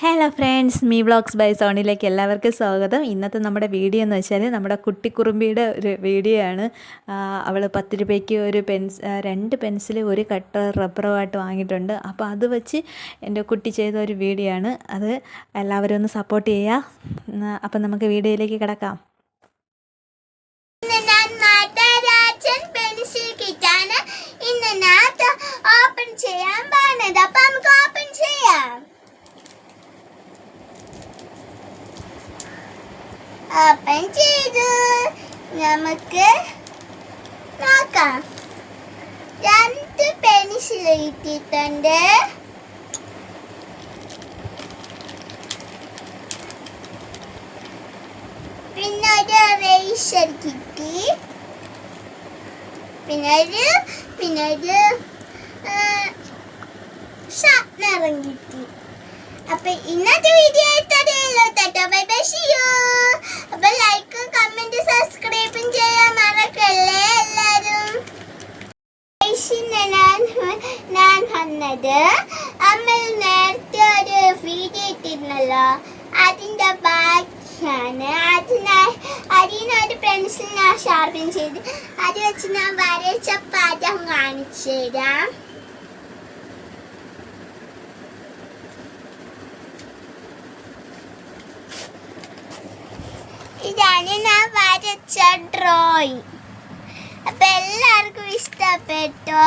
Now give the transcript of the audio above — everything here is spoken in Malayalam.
Hello friends me vlogs by സോണിലേക്ക് എല്ലാവർക്കും സ്വാഗതം. ഇന്നത്തെ നമ്മുടെ വീഡിയോ എന്ന് വെച്ചാൽ നമ്മുടെ കുട്ടിക്കുറുമ്പിയുടെ ഒരു വീഡിയോ ആണ്. അവൾ പത്ത് രൂപയ്ക്ക് ഒരു പെൻസ് രണ്ട് പെൻസിൽ ഒരു കട്ട് റബ്ബറുമായിട്ട് വാങ്ങിയിട്ടുണ്ട്. അപ്പോൾ അത് വെച്ച് എന്റെ കുട്ടി ചെയ്ത ഒരു വീഡിയോ ആണ്. അത് എല്ലാവരും ഒന്ന് സപ്പോർട്ട് ചെയ്യുക അപ്പം നമുക്ക് വീഡിയോയിലേക്ക് കിടക്കാം. ഞാൻ ഓപ്പൺ ചെയ്യാൻ പോകുന്നത് അപ്പം നമുക്ക് ഓപ്പൺ ചെയ്യാം ഓപ്പൺ ചെയ്തു നമുക്ക് നോക്കാം. രണ്ട് പെൻസിൽ കിട്ടിയിട്ടുണ്ട്. പിന്നെ ഒരു റേസർ കിട്ടി. പിന്നെ ഒരു പിന്നെ ഒരു ഷാർപ്നറും കിട്ടി. അപ്പൊ ഇന്നത്തെ വീഡിയോ ഇത്രയുള്ളൂ ടാറ്റാ ബൈ ബൈ ഷിയോ അപ്പൊ ലൈക്കും കമന്റ് സബ്സ്ക്രൈബും ചെയ്യാൻ മറക്കല്ലേ എല്ലാരും ഇന്ന് ഞാൻ ഞാൻ വന്നത് അമ്മ നേരത്തെ ഒരു വീഡിയോ ഇട്ടിരുന്നല്ലോ. അതിന്റെ ബാക്കിയാണ്. അതിനായി അതിനൊരു പെൻസിൽ ഞാൻ ഷാർപ്പൻ ചെയ്ത് അത് വെച്ച് ഞാൻ വരച്ച പദം കാണിച്ചു തരാം. ഇതാണ് ഞാൻ വരച്ച ഡ്രോയിങ് അപ്പൊ എല്ലാവർക്കും ഇഷ്ടപ്പെട്ടോ?